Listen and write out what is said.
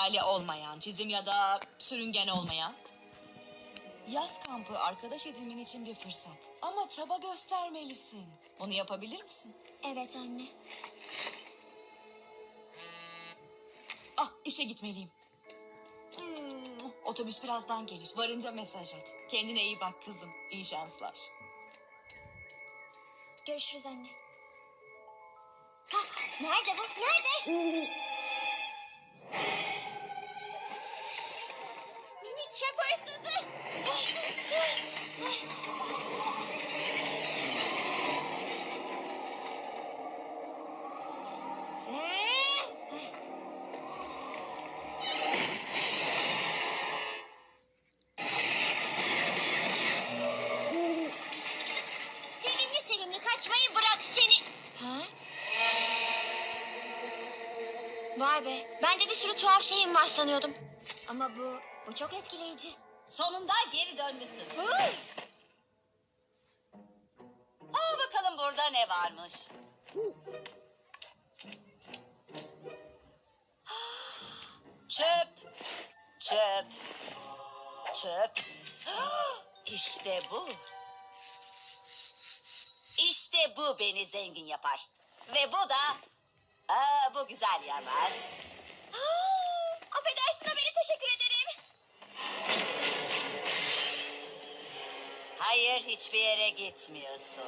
Aile olmayan, çizim ya da sürüngen olmayan. Yaz kampı arkadaş edinmen için bir fırsat. Ama çaba göstermelisin. Bunu yapabilir misin? Evet anne. Ah işe gitmeliyim. Hmm, otobüs birazdan gelir. Varınca mesaj at. Kendine iyi bak kızım. İyi şanslar. Görüşürüz anne. Ha, nerede bu? Nerede? Çöp hırsızı. Sevimli sevimli kaçmayı bırak seni. Ha? Vay be. Ben de bir sürü tuhaf şeyim var sanıyordum. Ama bu, bu çok etkileyici. Sonunda geri dönmüşsün. Huy! Aa bakalım burada ne varmış. Çöp. Çöp. Çöp. İşte bu. İşte bu beni zengin yapar. Ve bu da... Aa, bu güzel yerler. hiçbir yere gitmiyorsun.